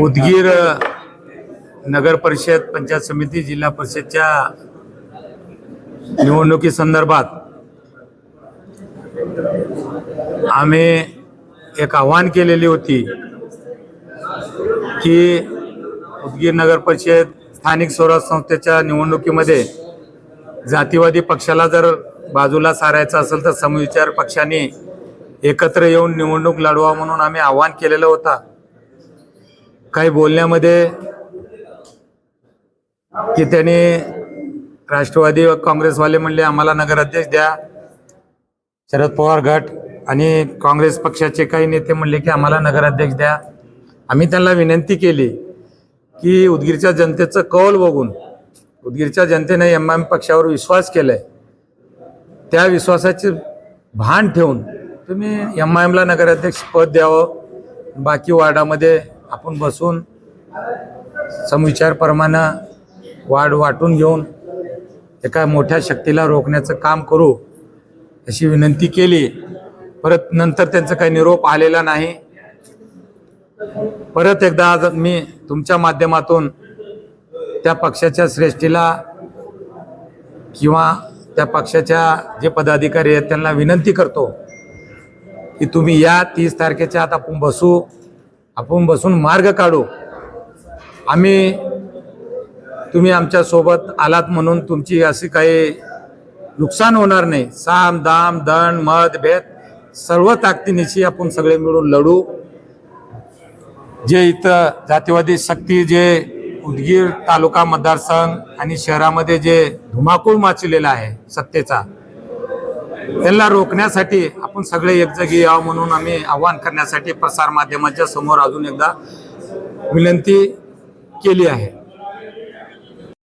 उदगीर नगर परिषद पंचायत समिती जिल्हा परिषदच्या निवडणुकीसंदर्भात आम्ही एक आव्हान केलेली होती की उदगीर नगर परिषद स्थानिक स्वराज संस्थेच्या निवडणुकीमध्ये जातीवादी पक्षाला जर बाजूला सारायचं असेल तर समविचार पक्षाने एकत्र येऊन निवडणूक लढवा म्हणून आम्ही आव्हान केलेलं होता. काही बोलण्यामध्ये की त्यांनी राष्ट्रवादी व काँग्रेसवाले म्हणले आम्हाला नगराध्यक्ष द्या. शरद पवार गट आणि काँग्रेस पक्षाचे काही नेते म्हणले की आम्हाला नगराध्यक्ष द्या. आम्ही त्यांना विनंती केली की उदगीरच्या जनतेचं कौल बघून उदगीरच्या जनतेने एम एम पक्षावर विश्वास केलाय. त्या विश्वासाचे भान ठेवून तुम्ही एम आय एमला नगराध्यक्ष पद द्यावं. बाकी वार्डामध्ये आपण बसून समविचारप्रमाणे वाढ वाटून घेऊन एका मोठ्या शक्तीला रोखण्याचं काम करू अशी विनंती केली. परत नंतर त्यांचा काही निरोप आलेला नाही. परत एकदा आज मी तुमच्या माध्यमातून त्या पक्षाच्या श्रेष्ठीला किंवा त्या पक्षाच्या जे पदाधिकारी आहेत त्यांना विनंती करतो. की तुम्ही या तीस तारखेच्या आत आपण बसू आपण बसून मार्ग काढू. आम्ही तुम्ही आमच्यासोबत आलात म्हणून तुमची अशी काही नुकसान होणार नाही. साम दाम दण मद भेद सर्व ताकदीनिशी आपण सगळे मिळून लढू. जे इथं जातीवादी शक्ती जे उदगीर तालुका मतदारसंघ आणि शहरामध्ये जे धुमाकूळ माचलेला आहे सत्तेचा याला रोखण्यासाठी आपण सगळे एकजगी यावं म्हणून आम्ही आवाहन करण्यासाठी प्रसारमाध्यमाच्या समोर अजून एकदा विनंती केली आहे.